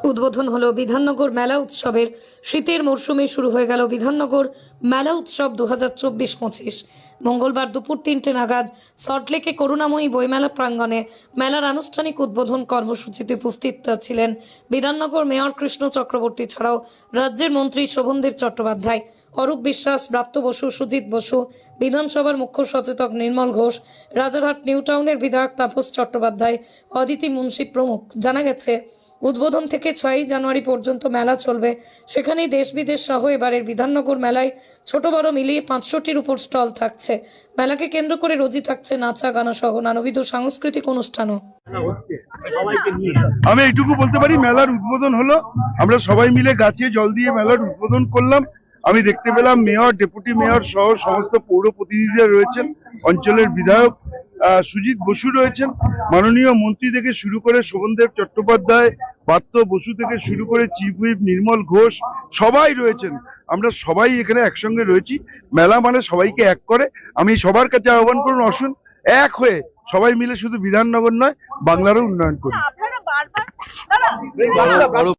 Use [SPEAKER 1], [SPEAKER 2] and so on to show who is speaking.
[SPEAKER 1] উদ্বোধন হলো বিধাননগর মেলা উৎসবের শীতের মরশুমে শুরু হয়ে গেল বিধাননগর মেলা উৎসব দু হাজার চব্বিশ পঁচিশ। মঙ্গলবার দুপুর তিনটে নাগাদ সল্টলেকে করুণাময়ী বইমেলা প্রাঙ্গণে মেলার আনুষ্ঠানিক উদ্বোধন কর্মসূচিতে উপস্থিত ছিলেন বিধাননগর মেয়র কৃষ্ণ চক্রবর্তী ছাড়াও রাজ্যের মন্ত্রী শোভনদেব চট্টোপাধ্যায়, অরূপ বিশ্বাস, ব্রাত্য বসু, সুজিত বসু, বিধানসভার মুখ্য সচেতক নির্মল ঘোষ, রাজারহাট নিউটাউনের বিধায়ক তাপস চট্টোপাধ্যায়, অদিতি মুন্সী প্রমুখ। জানা গেছে উদ্বোধন থেকে ছয়ই জানুয়ারি পর্যন্ত মেলা চলবে। সেখানেই দেশ বিদেশ সহ এবারের বিধাননগর মেলায় ছোট বড় মিলিয়ে পাঁচশোটির উপর স্টল থাকছে। মেলাকে কেন্দ্র করে রোজই থাকছে নাচা গানা সহ নানাবিধ সাংস্কৃতিক অনুষ্ঠানও।
[SPEAKER 2] আমি এইটুকু বলতে পারি, মেলার উদ্বোধন হলো। আমরা সবাই মিলে গাছে জল দিয়ে মেলার উদ্বোধন করলাম। আমি দেখতে পেলাম মেয়র, ডেপুটি মেয়র সহ সমস্ত পৌর প্রতিনিধিরা রয়েছেন, অঞ্চলের বিধায়ক। সুজিত বসু রয়েছেন। মাননীয় মন্ত্রী থেকে শুরু করে শোভনদেব চট্টোপাধ্যায় পাত্র বসু থেকে শুরু করে চিফ হুইপ নির্মল ঘোষ সবাই রয়েছেন। আমরা সবাই এখানে একসঙ্গে রয়েছি। মেলা মানে সবাইকে এক করে। আমি সবার কাছে আহ্বান করুন আসুন এক হয়ে সবাই মিলে শুধু বিধাননগর নয় বাংলারও উন্নয়ন করুন।
[SPEAKER 3] আপনারা বারবার দাদা